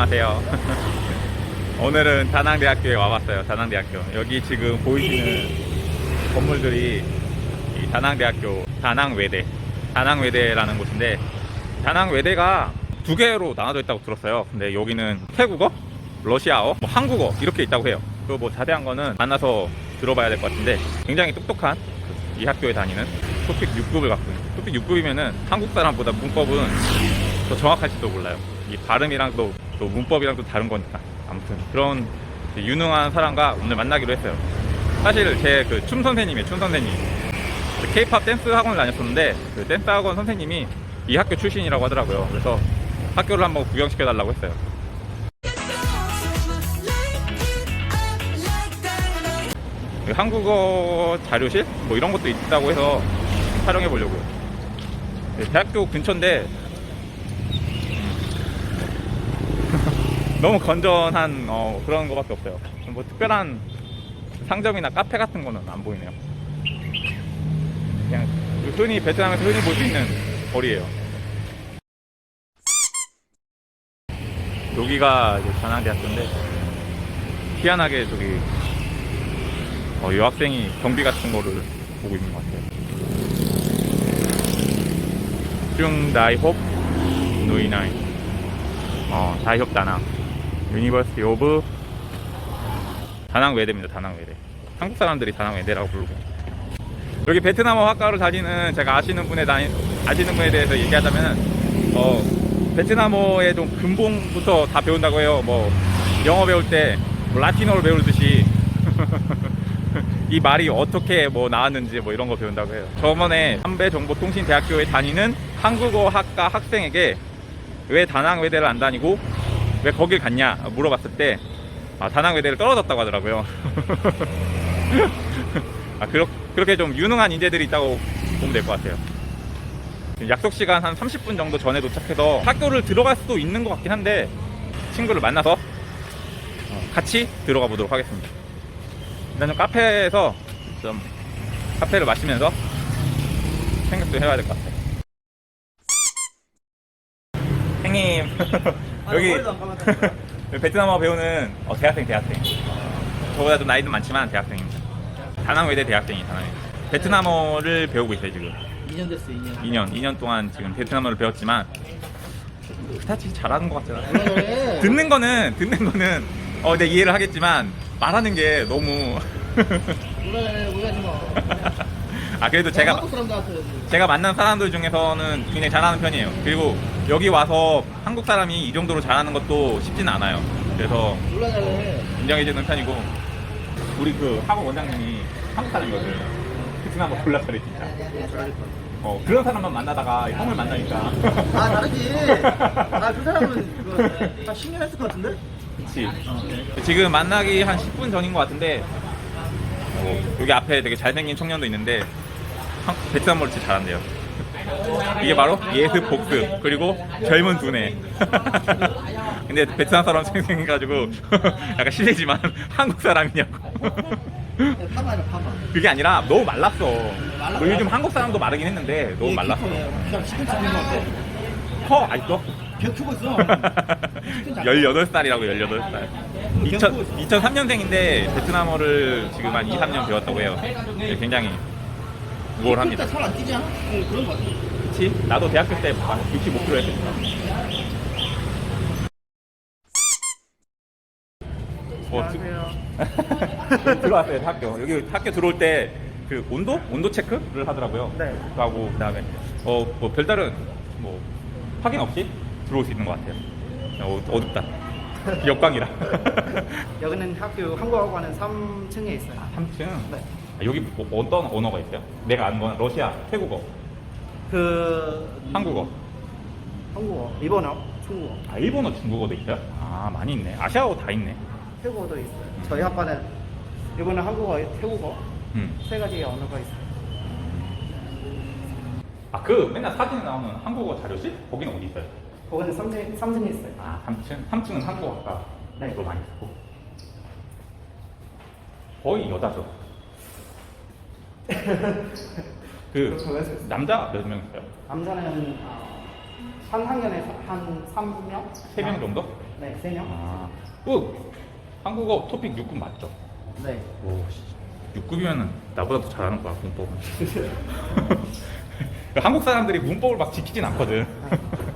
안녕하세요. 오늘은 다낭대학교에 와봤어요. 다낭대학교. 여기 지금 보이시는 건물들이 이 다낭대학교 다낭외대, 다낭외대라는 곳인데 다낭외대가 두 개로 나눠져 있다고 들었어요. 근데 여기는 태국어, 러시아어, 뭐 한국어 이렇게 있다고 해요. 그뭐 자세한 거는 만나서 들어봐야 될 것 같은데 굉장히 똑똑한 이 학교에 다니는 토픽 6급을 갖고 있는 토픽 6급이면은 한국 사람보다 문법은 더 정확할지도 몰라요. 이 발음이랑 또, 또 문법이랑 또 다른 거니까. 아무튼 그런 유능한 사람과 오늘 만나기로 했어요. 사실 제 그 춤 선생님이에요, 춤 선생님. 케이팝 댄스 학원을 다녔었는데 그 댄스 학원 선생님이 이 학교 출신이라고 하더라고요. 그래서 학교를 한번 구경시켜 달라고 했어요. 그 한국어 자료실 뭐 이런 것도 있다고 해서 촬영해 보려고요. 네, 대학교 근처인데 너무 건전한 어, 그런 거밖에 없어요. 뭐 특별한 상점이나 카페 같은 거는 안 보이네요. 그냥 흔히 베트남에서 흔히 볼 수 있는 거리예요. 여기가 이제 단양대학교인데 희한하게 저기 어, 여학생이 경비 같은 거를 보고 있는 것 같아요. 중 다이홉 누이나이 어 다이홉 다낭 유니버시티 오브 다낭 외대입니다. 다낭 외대. 한국 사람들이 다낭 외대라고 부르고 여기 베트남어 학과를 다니는 제가 아시는 분에 다니, 아시는 분에 대해서 얘기하자면 어 베트남어의 좀 근본부터 다 배운다고 해요. 뭐 영어 배울 때 뭐 라틴어를 배우듯이 이 말이 어떻게 뭐 나왔는지 뭐 이런 거 배운다고 해요. 저번에 한배정보통신대학교에 다니는 한국어 학과 학생에게 왜 다낭 외대를 안 다니고 왜 거길 갔냐 물어봤을 때 아, 다낭외대를 떨어졌다고 하더라고요. 아, 그렇, 그렇게 좀 유능한 인재들이 있다고 보면 될 것 같아요. 약속 시간 한 30분 정도 전에 도착해서 학교를 들어갈 수도 있는 것 같긴 한데 친구를 만나서 어, 같이 들어가 보도록 하겠습니다. 일단 좀 카페에서 좀 카페를 마시면서 생각 좀 해봐야 될 것 같아요. 형님. 여기 베트남어 배우는 어, 대학생 대학생. 저보다 좀 나이도 많지만 대학생입니다. 다낭외대 대학생이 다낭 베트남어를 배우고 있어요 지금. 2년 됐어 2년. 2년 2년 동안 지금 베트남어를 배웠지만 그다지 잘하는 것 같잖아. 듣는 거는 듣는 거는 어, 내 이해를 하겠지만 말하는 게 너무 그래 우리하지 마 아 그래도 제가 한국 사람들한테 제가 만난 사람들 중에서는 굉장히 잘하는 편이에요. 그리고 여기 와서 한국 사람이 이 정도로 잘하는 것도 쉽지는 않아요. 그래서 몰라 잘해 인정해주는 편이고 우리 그 학원 원장님이 한국 사람이거든. 베트남어 졸라 잘해 진짜. 어 그런 사람만 만나다가 형을 만나니까. 아 다르지 아 그 사람은 그거 한 10년 했을 것 같은데? 그치. 지금 만나기 한 10분 전인 것 같은데 어, 여기 앞에 되게 잘생긴 청년도 있는데 진짜 잘한대요. 이게 바로 예습 복습 그리고 젊은 두뇌. 근데 베트남 사람 생생해가지고 약간 실례지만 한국 사람이냐고. 파마야 파마 그게 아니라 너무 말랐어. 뭐 요즘 한국 사람도 마르긴 했는데 너무 말랐어. 그냥 거 같아 커 아직도? 개 크고 있어 18살이라고 18살 2000, 2003년생인데 베트남어를 지금 한 2, 3년 배웠다고 해요 네, 굉장히 우월합니다. 살안 뛰지 않아? 어, 그런 거 같아. 그치? 나도 대학교 때 65kg 했으니까 어, 드- 들어왔어요 학교. 여기 학교 들어올 때 그 온도? 온도 체크를 하더라고요. 네. 하고 그 다음에 어, 뭐 별다른 뭐 확인 없이 들어올 수 있는 것 같아요. 어, 어둡다. 역광이라. 여기는 학교 한국어과는 3층에 있어요. 3층? 네. 아, 여기 뭐 어떤 언어가 있어요? 내가 아는 건 러시아, 태국어, 그 한국어 한국어 일본어 중국어 아 일본어, 중국어도 있어요? 아 많이 있네 아시아어 다 있네 태국어도 있어요 저희 학과는 일본어 한국어 태국어 음. 세 가지의 언어가 있어요 아그 맨날 사진에 나오는 한국어 자료실? 거기는 어디 있어요? 거기는 3층, 3층에 있어요 아 3층? 3층은 한국어 학과 네. 또 많이 있고 거의 여자죠 그 남자 몇 명 있어요? 남자는 어, 한 학년에 한 3명? 3명 정도? 네, 세 명. 아, 어, 한국어 토픽 6급 맞죠? 네. 오, 6급이면은 나보다 더 잘하는 거야 문법은. 한국 사람들이 문법을 막 지키진 않거든.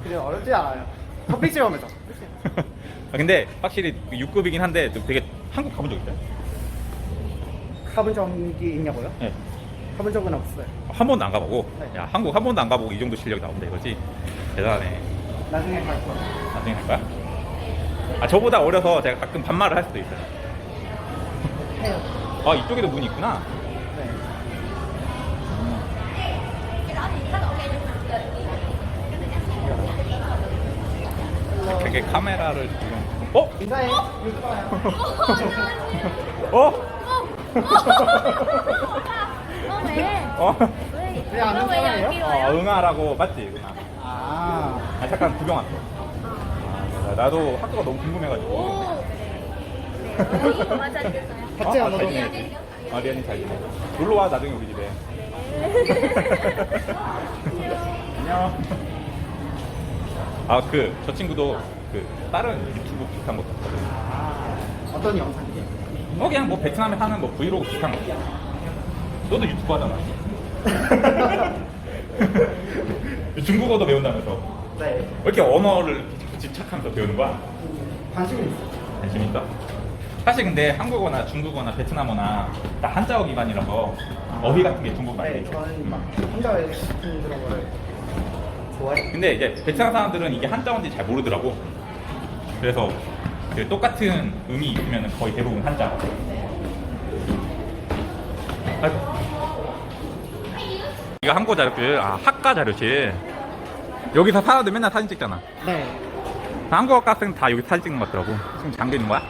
그래 어렵지 않아요. 토픽 시험에서. 아, 근데 확실히 6급이긴 한데 좀 되게 한국 가본 적 있어요? 가본 적이 있냐고요? 네. 가본 적은 없어요. 한 번도 안 가보고, 네. 야 한국 한 번도 안 가보고 이 정도 실력이 나온다 이거지. 대단하네. 나중에 갈 거예요. 나중에 할 거야? 아 저보다 어려서 제가 가끔 반말을 할 수도 있어요. 해요. 아 이쪽에도 문이 있구나. 네. 되게 카메라를 지금. 어? 인사해. 유튜버야. 어? 어, 왜? 어? 왜? 왜 아는 사람이에요? 어? 응아라고 맞지? 응아. 아. 아 잠깐 구경 왔어. 아, 나도 학교가 너무 궁금해가지고. 오. 네. 네. 맞아, 알겠어요. 박재현 아, 너도. 잘 지내. 아 리안이 잘 지내. 놀러 와 나중에 우리 집에. 안녕. 아 그 저 친구도 그 다른 유튜브 비슷한 거 봤거든. 아. 어떤 영상이에요? 어 그냥 뭐 베트남에 사는 뭐 브이로그 비슷한 거. 너도 유튜브 하잖아. 중국어도 배운다면서. 네. 왜 이렇게 언어를 집착하면서 배우는 거야? 관심이 있어요. 관심 있어? 사실 근데 한국어나 중국어나 베트남어나 다 한자어 기반이라서 어휘 같은 게 중국 말이 네, 저는 막 혼자 같은 그런 거를 좋아해요. 근데 이제 베트남 사람들은 이게 한자어인지 잘 모르더라고. 그래서 그 똑같은 음이 있으면 거의 대부분 한자어. 아이고. 이거 한국 자료실, 아 학과 자료실. 여기서 사람들 맨날 사진 찍잖아. 네. 한국어 학생 다 여기 사진 찍는 것 같더라고. 지금 잠겨 있는 거야?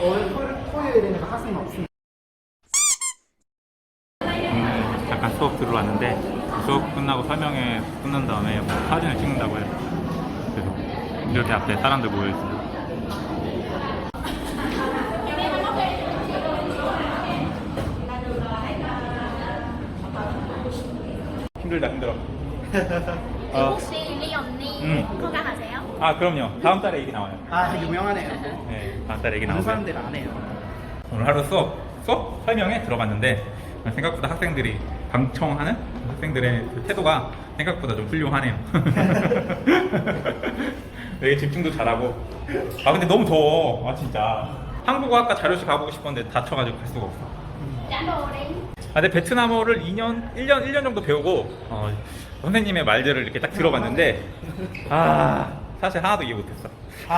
오늘 토- 토요일에는 없으니까. 오늘 잠깐 수업 들어왔는데 수업 끝나고 설명회 끝난 다음에 뭐 사진을 찍는다고 해요. 그래서 이렇게 앞에 사람들 모여 있어요. 힘들다 힘들어. 어, 혹시 리 언니 음. 건강하세요? 아 그럼요. 다음 달에 얘기 나와요. 아, 유명하네요. 네, 다음 달에 얘기 많은 나오고요. 사람들 안 해요. 오늘 하루 수업, 수업 설명에 들어봤는데 생각보다 학생들이 방청하는 학생들의 그 태도가 생각보다 좀 훌륭하네요. 되게 집중도 잘하고. 아 근데 너무 더워. 아 진짜. 한국어 학과 자료실 가보고 싶었는데 다쳐가지고 갈 수가 없어. 아, 근데 베트남어를 2년, 1년, 1년 정도 배우고 어, 선생님의 말들을 이렇게 딱 들어봤는데 아 사실 하나도 이해 못했어. 아,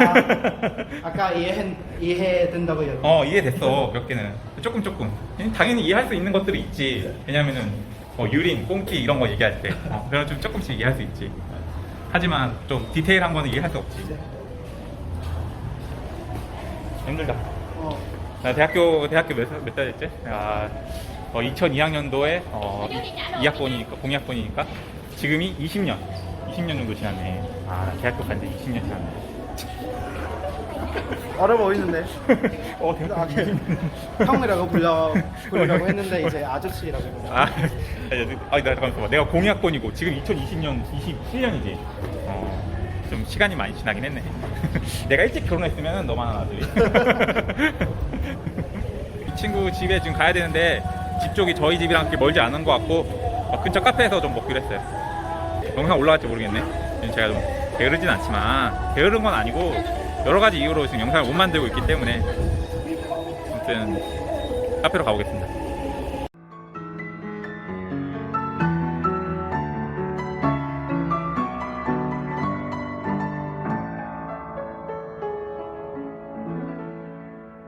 아까 이해 이해된다고 요. 어 이해됐어 몇 개는 조금 조금 당연히 이해할 수 있는 것들이 있지 왜냐면은 뭐 유린, 꽁끼 이런 거 얘기할 때 어, 그런 좀 조금씩 이해할 수 있지 하지만 좀 디테일한 거는 이해할 수 없지 힘들다 어. 나 대학교 대학교 몇, 살- 몇 살이었지? 아, 어, 2002학년도에 어, 2학번이니까 공학번이니까 지금이 20년 20년 정도 지났네 아 대학교 간지 20년 지났네 어려 보이는데. 어 대학교 아, 20년 형이라고 불러 부르려고 했는데 이제 아저씨라고. 아, 아니, 아니, 나 잠깐만 있어봐. 내가 공약권이고 지금 2020년 27년이지. 어, 좀 시간이 많이 지나긴 했네. 내가 일찍 결혼했으면 너만 한 아들이. 이 친구 집에 지금 가야 되는데 집 쪽이 저희 집이랑 그렇게 멀지 않은 것 같고 어, 근처 카페에서 좀 먹기로 했어요. 영상 올라갈지 모르겠네. 제가 좀 게으르진 않지만 게으른 건 아니고 여러 가지 이유로 지금 영상을 못 만들고 있기 때문에 아무튼 카페로 가보겠습니다.